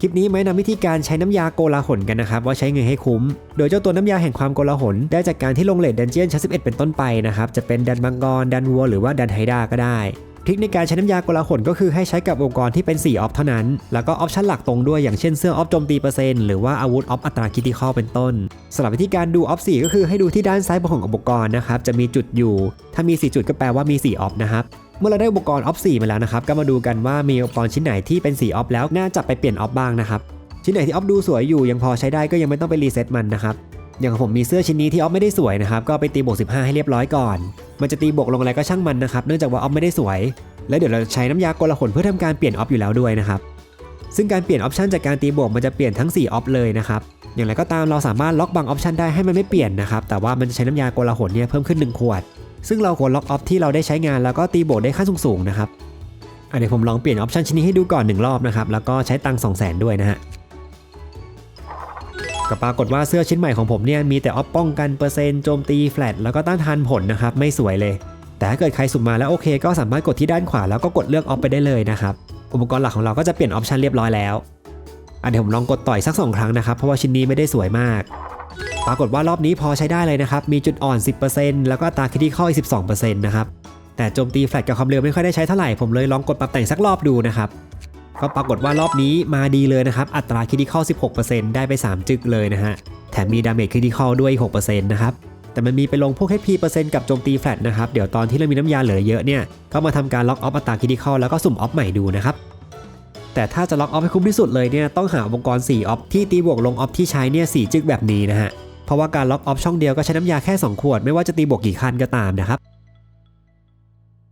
คลิปนี้ไม่นำวิธีการใช้น้ำยาโกลาหลกันนะครับ ว่าใช้เงินให้คุ้ม โดยเจ้าตัวน้ำยาแห่งความโกลาหลได้จากการที่ลงเลดดันเจียนชั้น11 เป็นต้นไปนะครับ จะเป็นดันมังกรดันวัวหรือว่าดันไฮดาก็ได้ ทริคในการใช้น้ำยากลาหลก็คือให้ใช้กับอุปกรที่เป็น 4 ออฟเท่านั้น แล้วก็ออปชั่นหลักตรงด้วยอย่างเช่นเสื้อออฟโจมตีเปอร์เซ็นต์หรือว่าอาวุธออฟอัตราคิติคอลเป็นต้นสำหรับวิธีการดูออฟ4ก็คือให้ดูที่ด้านซ้ายบนของอุปกรณ์นะครับจะมีจุดอยู่ ถ้ามี 4 จุดก็แปลว่ามี 4 ออฟนะครับเมื่อเราได้อุปกรณ์ออฟ4มาแล้วนะครับก็มาดูกันว่ามีอุปกรณ์ชิ้นไหนที่เป็น4ออฟแล้วน่าจะไปเปลี่ยนออฟบ้างนะครับชิ้นไหนที่ออฟดูสวยอยู่ยังพอใช้ได้ก็ยังไม่ต้องไปรีเซ็ตมันนะครับ อย่างของผมมีเสื้อชิ้นนี้ที่ออฟไม่ได้สวยนะครับก็ไปตีบวก15 ให้เรียบร้อยก่อน มันจะตีบวกลงอะไรก็ช่างมันนะครับเนื่องจากว่าออฟไม่ได้สวย แล้วเดี๋ยวเราใช้น้ำยาโกลาหลเพื่อทำการเปลี่ยนออฟอยู่แล้วด้วยนะครับซึ่งการเปลี่ยนออปชันจากการตีบวกมันจะเปลี่ยนทั้ง4ออฟเลยนะครับอย่างไรก็ตามเราสามารถล็อกบางออปชันได้ให้มันไม่เปลี่ยนนะครับแต่ว่ามันจะใช้น้ำยาโกลาหลเนี่ยเพิ่มขึ้น1ขวด ซึ่งเราควรล็อกออฟที่เราได้ใช้งานแล้วก็ตีบวกได้ขั้นสูงๆนะครับอะเดี๋ยวผมลองเปลี่ยนออปชันชิ้นนี้ให้ดูก่อนหนึ่งรอบนะครับแล้วก็ใช้ตังค์2 0 0 0 0 0ด้วยนะฮะ ก็ปรากฏว่าเสื้อชิ้นใหม่ของผมเนี่ยมีแต่ออฟป้องกันเปอร์เซ็นต์โจมตีแฟลตแล้วก็ต้านทานผลนะครับไม่สวยเลย แต่ถ้าเกิดใครสุ่มมาแล้วโอเค ก็สามารถกดที่ด้านขวาแล้วก็กดเลือกออฟไปได้เลยนะครับอุปกรณ์หลักของเราก็จะเปลี่ยนออปชันเรียบร้อยแล้วอะเดี๋ยวผมลองกดต่อยสัก2ครั้งนะครับเพราะว่าชิ้นนี้ไม่ได้สวยมาก ปรากฏว่ารอบนี้พอใช้ได้เลยนะครับมีจุดอ่อน 10%แล้วก็ตาคิดที่ข้ออีก12%นะครับแต่โจมตีแฟลตกับความเร็วไม่ค่อยได้ใช้เท่าไหร่ผมเลยลองกดปรับแต่งสักรอบดูนะครับ ก็ปรากฏว่ารอบนี้มาดีเลยนะครับ อัตราคิดที่ข้อ16%ได้ไป 3 จึกเลยนะฮะ แถมมีดาเมจคิดที่ข้อด้วย 6%นะครับ แต่มันมีไปลงพวก HP เปอร์เซ็นต์กับโจมตีแฟลตนะครับ เดี๋ยวตอนที่เรามีน้ำยาเหลือเยอะเนี่ย ก็มาทำการล็อกออฟอัตราคิดที่ข้อแล้วก็สุ่มออฟใหม่ดูนะครับ แต่ถ้าจะล็อกออฟให้คุ้มที่สุดเลยเนี่ย ต้องหาอุปกรณ์4ออฟที่ตีบวกลงออฟที่ใช้เนี่ย4จึกแบบนี้นะฮะ เพราะว่าการล็อกออฟช่องเดียวก็ใช้น้ำยาแค่ 2 ขวด ไม่ว่าจะตีบวกกี่คันก็ตามนะครับ